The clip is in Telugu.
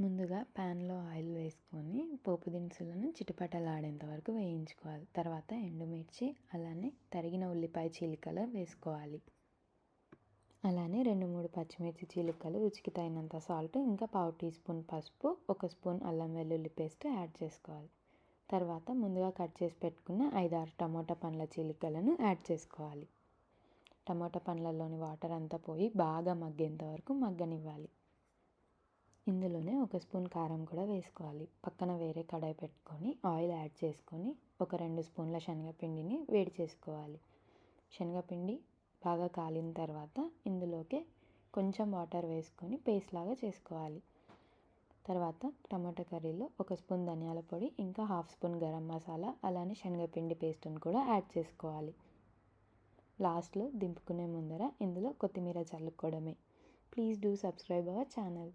ముందుగా ప్యాన్లో ఆయిల్ వేసుకొని పోపు దినుసులను చిటపటలాడేంత వరకు వేయించుకోవాలి. తర్వాత ఎండుమిర్చి అలానే తరిగిన ఉల్లిపాయ చీలికలు వేసుకోవాలి. అలానే రెండు మూడు పచ్చిమిర్చి చీలికలు రుచికి తగినంత సాల్ట్ ఇంకా పావు టీ స్పూన్ పసుపు ఒక స్పూన్ అల్లం వెల్లుల్లి పేస్ట్ యాడ్ చేసుకోవాలి. తర్వాత ముందుగా కట్ చేసి పెట్టుకున్న ఐదారు టమోటా పండ్ల చీలికలను యాడ్ చేసుకోవాలి. టమోటా పండ్లలోని వాటర్ అంతా పోయి బాగా మగ్గేంత వరకు మగ్గనివ్వాలి. ఇందులోనే ఒక స్పూన్ కారం కూడా వేసుకోవాలి. పక్కన వేరే కడాయి పెట్టుకొని ఆయిల్ యాడ్ చేసుకొని ఒక రెండు స్పూన్ల శనగపిండిని వేడి చేసుకోవాలి. శనగపిండి బాగా కాలిన తర్వాత ఇందులోకి కొంచెం వాటర్ వేసుకొని పేస్ట్ లాగా చేసుకోవాలి. తర్వాత టమాటా కర్రీలో ఒక స్పూన్ ధనియాల పొడి ఇంకా హాఫ్ స్పూన్ గరం మసాలా అలానే శనగపిండి పేస్ట్ని కూడా యాడ్ చేసుకోవాలి. లాస్ట్లో దింపుకునే ముందర ఇందులో కొత్తిమీర చల్లుకోవడమే. Please do subscribe our channel.